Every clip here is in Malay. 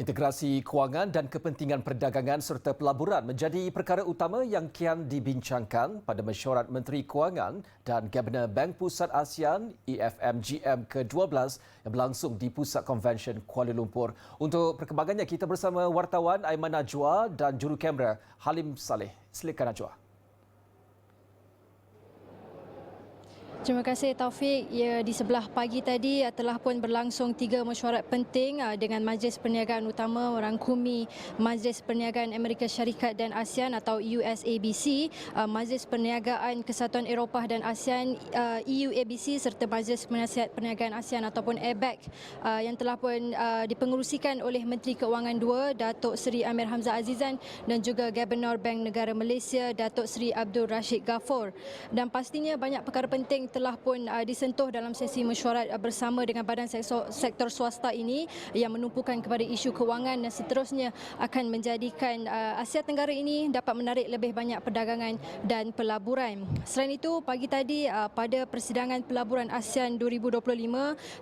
Integrasi kewangan dan kepentingan perdagangan serta pelaburan menjadi perkara utama yang kian dibincangkan pada mesyuarat Menteri Kewangan dan Gabenor Bank Pusat ASEAN EFMGM ke-12 yang berlangsung di Pusat Convention Kuala Lumpur. Untuk perkembangannya kita bersama wartawan Aiman Najwa dan juru kamera Halim Saleh. Silakan Najwa. Terima kasih Taufik. Ya, di sebelah pagi tadi telah pun berlangsung tiga mesyuarat penting uh, dengan Majlis Perniagaan Utama merangkumi Majlis Perniagaan Amerika Syarikat dan ASEAN atau USABC, uh, Majlis Perniagaan Kesatuan Eropah dan ASEAN uh, EUABC serta Majlis Penasihat Perniagaan ASEAN ataupun ABEC yang telah pun dipengerusikan oleh Menteri Keuangan II Datuk Seri Amir Hamzah Azizan dan juga Gabenor Bank Negara Malaysia Datuk Seri Abdul Rashid Ghaffur. Dan pastinya banyak perkara penting telah pun uh, disentuh dalam sesi mesyuarat uh, bersama dengan badan sektor, sektor swasta ini yang menumpukan kepada isu kewangan dan seterusnya akan menjadikan uh, Asia Tenggara ini dapat menarik lebih banyak perdagangan dan pelaburan. Selain itu, pagi tadi uh, pada persidangan pelaburan ASEAN 2025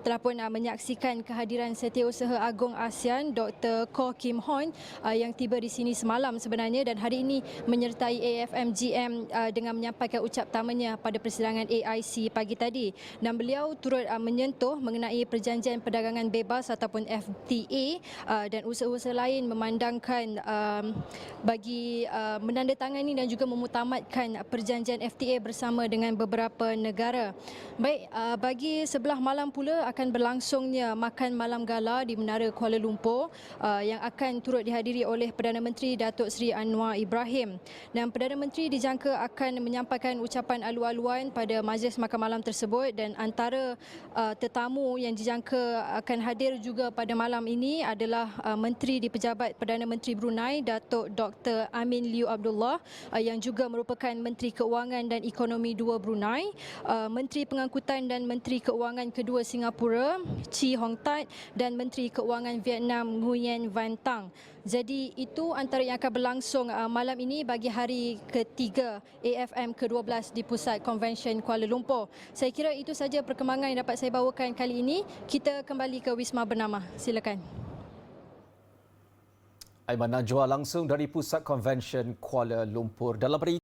telah pun uh, menyaksikan kehadiran Setiausaha Agong ASEAN Dr. Koh Kim Hon uh, yang tiba di sini semalam sebenarnya dan hari ini menyertai AFMGM uh, dengan menyampaikan ucap tamanya pada persidangan AIC pagi tadi dan beliau turut uh, menyentuh mengenai perjanjian perdagangan bebas ataupun FTA uh, dan usaha-usaha lain memandangkan um, bagi uh, menandatangani dan juga memutamatkan perjanjian FTA bersama dengan beberapa negara. Baik, uh, bagi sebelah malam pula akan berlangsungnya makan malam gala di Menara Kuala Lumpur uh, yang akan turut dihadiri oleh Perdana Menteri Datuk Seri Anwar Ibrahim. Dan Perdana Menteri dijangka akan menyampaikan ucapan alu-aluan pada majlis makan malam tersebut dan antara uh, tetamu yang dijangka akan hadir juga pada malam ini adalah uh, Menteri di Pejabat Perdana Menteri Brunei Datuk Dr. Amin Liu Abdullah uh, yang juga merupakan Menteri Keuangan dan Ekonomi Dua Brunei, uh, Menteri Pengangkutan dan Menteri Keuangan kedua Singapura Chi Hong Tat dan Menteri Keuangan Vietnam Nguyen Van Tang. Jadi itu antara yang akan berlangsung uh, malam ini bagi hari ketiga AFM ke-12 di Pusat Convention Kuala Lumpur. Saya kira itu saja perkembangan yang dapat saya bawakan kali ini. Kita kembali ke Wisma Bernama. Silakan. Aiman Najwa langsung dari Pusat Convention Kuala Lumpur. Dalam berita